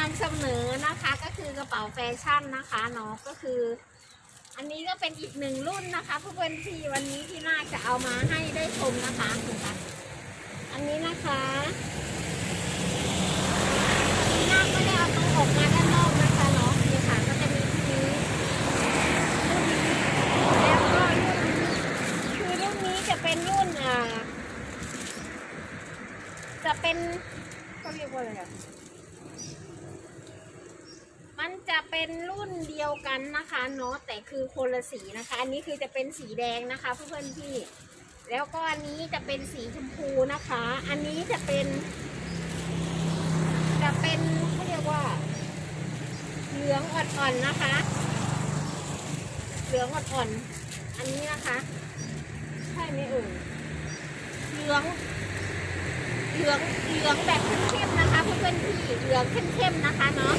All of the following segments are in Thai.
นำเสนอนะคะก็คือกระเป๋าแฟชั่นนะคะเนาะก็คือ อันนี้ก็เป็นอีกหนึ่งรุ่นนะคะเพื่อนๆที่วันนี้ที่น่าจะเอามาให้ได้ชมนะคะนะคะอันนี้นะคะน่าก็ได้เอาตรงออกมาด้านนอกนะคะเนาะนี่ค่ะก็จะมีที่นี้รุ่นนี้แล้วก็รุ่นคือรุ่นนี้จะเป็นรุ่นอ่าจะเป็นเขาเรียกว่าอะไรอะ มันจะ เป็นรุ่นเดียวกันนะคะเนาะแต่คือคนละสีนะคะ อันนี้คือจะเป็นสีแดงนะคะเพื่อนๆพี่ แล้วก็อันนี้จะเป็นสีชมพูนะคะ อันนี้จะเป็น จะเป็นเขาเรียกว่า เหลืองอ่อนๆนะคะ เหลืองอ่อนๆอันนี้นะคะ ใช่ไหมเอ่ยเหลืองเหลืองเหลืองแบบเข้มๆนะคะเพื่อนๆพี่เหลืองเข้มๆนะคะเนาะ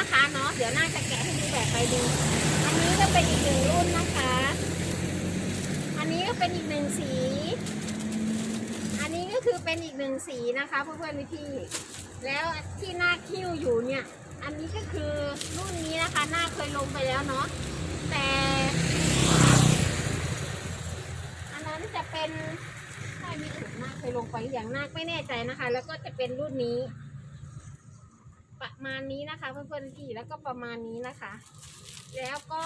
นะคะเนาะเดี๋ยวน่าจะแกะให้ดูแบบใบหนึ่งอันนี้ก็เป็นอีกหนึ่งรุ่นนะคะ อันนี้ก็เป็นอีกหนึ่งสี อันนี้ก็คือเป็นอีกหนึ่งสีนะคะเพื่อนๆพี่แล้วที่หน้าคิ้วอยู่เนี่ย อันนี้ก็คือรุ่นนี้นะคะหน้าเคยลงไปแล้วเนาะแต่อันนั้นจะเป็นใช่มีอื่นมาเคยลงไปอย่างหน้าไม่แน่ใจนะคะ แล้วก็จะเป็นรุ่นนี้ ประมาณนี้นะคะ เพื่อนๆพี่แล้วก็ประมาณนี้นะคะ แล้วก็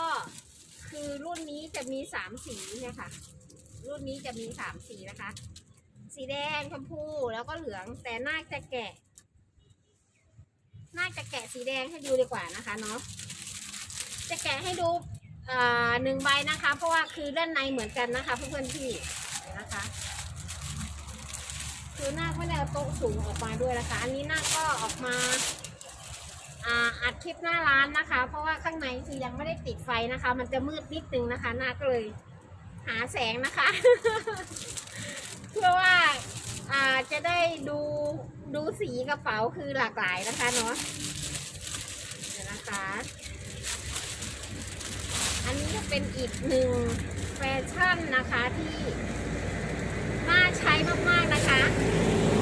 คือรุ่นนี้จะมีสามสีเนี่ยค่ะ รุ่นนี้จะมีสามสีนะคะ สีแดงชมพูแล้วก็เหลืองแต่นาจะแกะนาจะแกะสีแดงให้ดูดีกว่านะคะเนาะจะแกะให้ดูหนึ่งใบนะคะ เพราะว่าคือด้านในเหมือนกันนะคะเพื่อนๆพี่นะคะ คือหน้าไม่ได้โต๊ะสูงออกมาด้วยนะคะ อันนี้หน้าก็ออกมา อัดคลิปหน้าร้านนะคะ เพราะว่าข้างในคือยังไม่ได้ติดไฟนะคะ มันจะมืดนิดนึงนะคะ หน้าก็เลยหาแสงนะคะ เพื่อว่าจะได้ดูดูสีกระเป๋าคือหลากหลายนะคะเนาะนะคะ อันนี้ก็เป็นอีกหนึ่งแฟชั่นนะคะที่น่าใช้มากๆนะคะ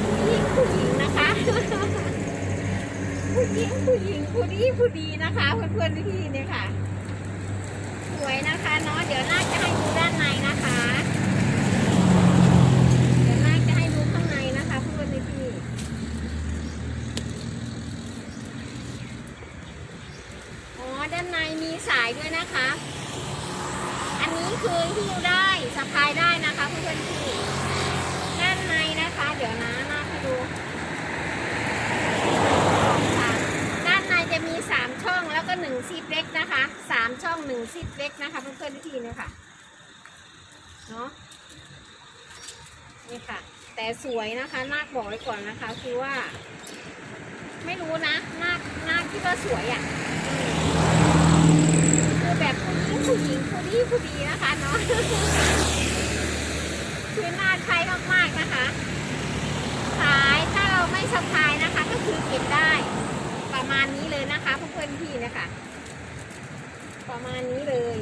ผู้หญิงผู้หญิงนะคะ ผู้หญิง ผู้ดีผู้ดีนะคะเพื่อนๆพี่ๆเนี่ยค่ะ สวยนะคะเนาะเดี๋ยวน่าจะให้ดูด้านในนะคะ เดี๋ยวน่าจะให้ดูข้างในนะคะเพื่อนๆพี่อ๋อด้านในมีสายด้วยนะคะ อันนี้คือหิ้วได้สะพายได้นะคะเพื่อนๆพี่ด้านในนะคะ เดี๋ยวนะหน้าให้ดูค่ะด้านในจะมีสามช่องแล้วก็ หนึ่งซิปเล็กนะคะสามช่องหนึ่งซิปเล็กนะคะเพื่อนๆวิธีเนี่ยค่ะเนาะนี่ค่ะ แต่สวยนะคะนาคบอกไว้ก่อนนะคะ คือว่า ไม่รู้นะนาคนาคที่ว่าสวยอะมคือแบบผู้หญิงผู้หญิงผู้ดีผู้ดีนะคะเนาะ คือน่าใช้มากๆนะคะ ขายถ้าเราไม่สะพายนะคะ ก็คือเก็บได้ ประมาณนี้เลยนะคะเพื่อนๆพี่นะคะ ประมาณนี้เลย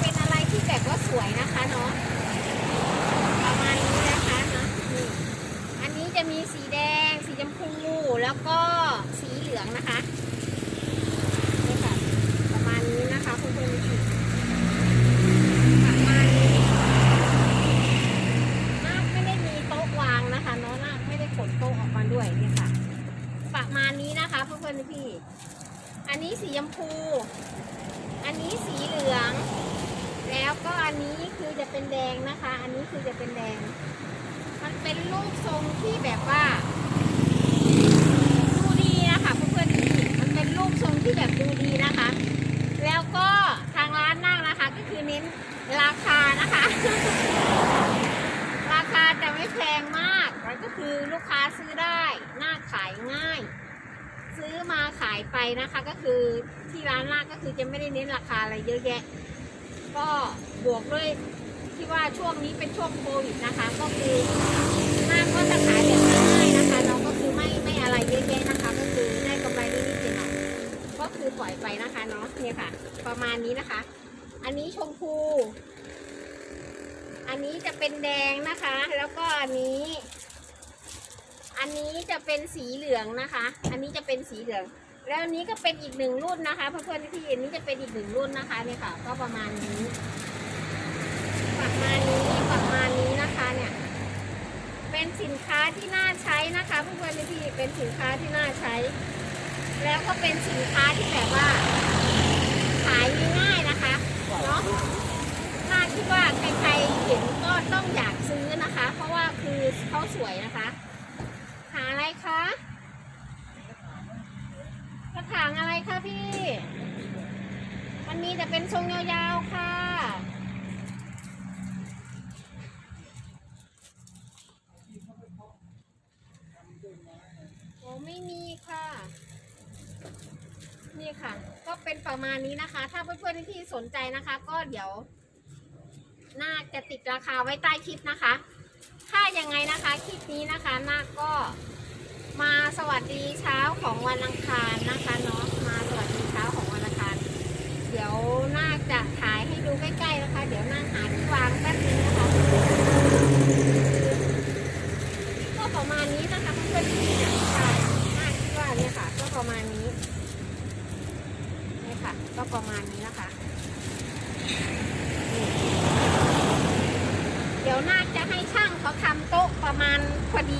เป็นอะไรที่แบบว่าสวยนะคะเนาะ ประมาณนี้นะคะเนาะนี่อันนี้จะมีสีแดง สีชมพู แล้วก็สีเหลืองนะคะนี่ค่ะ ประมาณนี้นะคะเพื่อนๆพี่ ประมาณนี้นาคไม่ได้มีโต๊ะวางนะคะเนาะนาคไม่ได้ขนโต๊ะออกมาด้วยเนี่ยค่ะ ประมาณนี้นะคะเพื่อนๆพี่ อันนี้สีชมพู อันนี้สีเหลือง แล้วก็อันนี้คือ จะเป็นแดงนะคะ อันนี้คือจะเป็นแดง มันเป็นรูปทรงที่แบบว่าดูดีนะคะเพื่อนๆมันเป็นรูปทรงที่แบบดูดีนะคะ แล้วก็ทางร้านนั่งนะคะ ก็คือเน้นราคานะคะ ราคาจะไม่แพงมากแล้วก็คือลูกค้าซื้อได้น่าขายง่าย ซื้อมาขายไปนะคะ ก็คือที่ร้านหน้าก็คือจะไม่ได้เน้นราคาอะไรเยอะแยะ ก็บวกด้วย ที่ว่าช่วงนี้เป็นช่วงโควิดนะคะ ก็คือหน้าก็จะขายแบบง่ายๆนะคะเราก็คือไม่ไม่อะไรเยอะแยะนะคะ ก็คือได้กำไรนิดๆหน่อยก็คือปล่อยไปนะคะเนาะเนี่ยค่ะ ประมาณนี้นะคะ อันนี้ชมพู อันนี้จะเป็นแดงนะคะ แล้วก็อันนี้ อันนี้จะเป็นสีเหลืองนะคะ อันนี้จะเป็นสีเหลืองแล้วนี้ก็เป็นอีกหนึ่งรุ่นนะคะเพื่อนๆที่อันนี้จะเป็นอีกหนึ่งรุ่นนะคะเนี่ยค่ะ ก็ประมาณนี้ ประมาณนี้ประมาณนี้นะคะเนี่ยเป็นสินค้าที่น่าใช้นะคะเพื่อนๆที่เป็นสินค้าที่น่าใช้ แล้วก็เป็นสินค้าที่แบบว่า ขายง่ายๆนะคะเนาะน่าคิดว่าใครๆเห็นก็ต้องอยากซื้อนะคะ เพราะว่าคือเขาสวยนะคะ หาอะไรคะกระถางอะไรคะพี่ มันมีแต่เป็นทรงยาวๆค่ะ โอ้ไม่มีค่ะ นี่ค่ะ ก็เประมาณนี้นะคะ ถ้าเพื่อนๆที่สนใจนะคะ ก็เดี๋ยวน่าจะติดราคาไว้ใต้คลิปนะคะ ถ้ายังไงนะคะคลิปนี้นะคะนาก็มาสวัสดีเช้าของวันอังคารนะคะเนาะมาสวัสดีเช้าของวันอังคาร เดี๋ยวนาคจะถ่ายให้ดูใกล้ๆนะคะ เดี๋ยวนาคหาที่วางแป๊บนึงนะคะ ก็ประมาณนี้นะคะเพื่อนๆที่เนี่ยใช่นาคคิดว่าเนี่ยค่ะ ก็ประมาณนี้นี่ค่ะ ก็ประมาณนี้นะคะ เดี๋ยวนาคจะให้ช่างเขาทำโต๊ะประมาณพอดี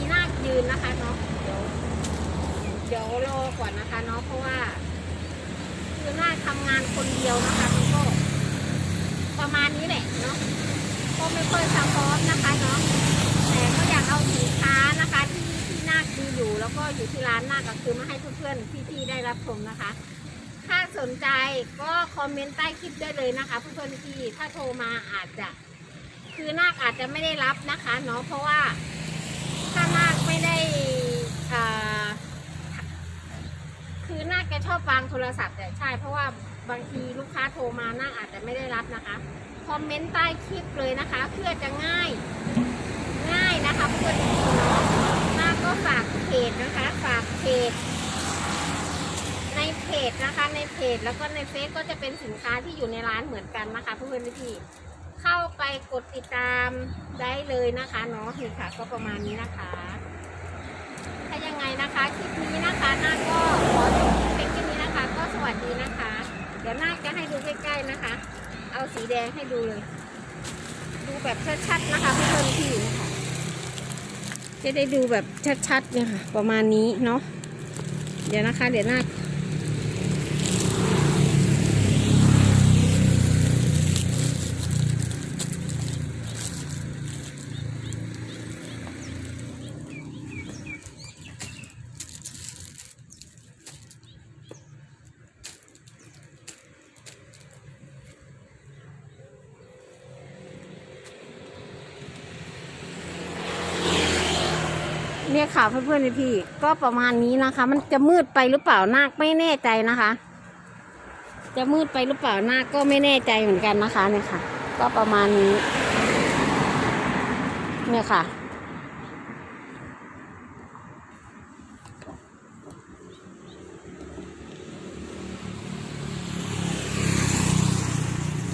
นาคยืนนะคะเนาะเดี๋ยวเดี๋ยวรอก่อนนะคะเนาะเพราะว่า คือนาทำงานคนเดียวนะคะมันก็ประมาณนี้แหละเนาะก็ไม่ค่อยซัพพร้อมนะคะเนาะแต่ก็อยากเอาสินค้านะคะที่ที่นาคดูอยู่ แล้วก็อยู่ที่ร้านนาก็คือมาให้เพื่อนๆพี่ๆได้รับชมนะคะ ถ้าสนใจก็คอมเมนต์ใต้คลิปได้เลยนะคะเพื่อนๆพี่ถ้าโทรมาอาจจะ คือนาคอาจจะไม่ได้รับนะคะเนาะเพราะว่า ถ้านาคไม่ได้อ่าคือนาคแกชอบวางโทรศัพท์แต่ใช่ เพราะว่าบางทีลูกค้าโทรมานาคอาจจะไม่ได้รับนะคะ คอมเมนต์ใต้คลิปเลยนะคะ เพื่อจะง่ายง่ายนะคะเพื่อนเนาะนาคก็ฝากเพจนะคะ ฝากเพจในเพจนะคะในเพจแล้วก็ในเฟซก็จะเป็นสินค้าที่อยู่ในร้านเหมือนกันนะคะเพื่อนพี่ เข้าไปกดติดตามได้เลยนะคะเนาะนี่ค่ะ ก็ประมาณนี้นะคะ ถ้ายังไงนะคะคลิปนี้นะคะน้าก็ขอจบเป็นแค่นี้นะคะ ก็สวัสดีนะคะ เดี๋ยวน้าจะให้ดูใกล้ๆนะคะ เอาสีแดงให้ดูเลย ดูแบบชัดๆนะคะเพื่อนๆที่นะคะจะได้ดูแบบชัดๆเนี่ยค่ะ ประมาณนี้เนาะเดี๋ยวนะคะ เดี๋ยวน้าี่ยค่ะเพื่อนๆพี่ ก็ประมาณนี้นะคะ มันจะมืดไปหรือเปล่านาคไม่แน่ใจนะคะ จะมืดไปหรือเปล่านาคก็ไม่แน่ใจเหมือนกันนะคะเนี่ยค่ะ ก็ประมาณนี้เนี่ยค่ะ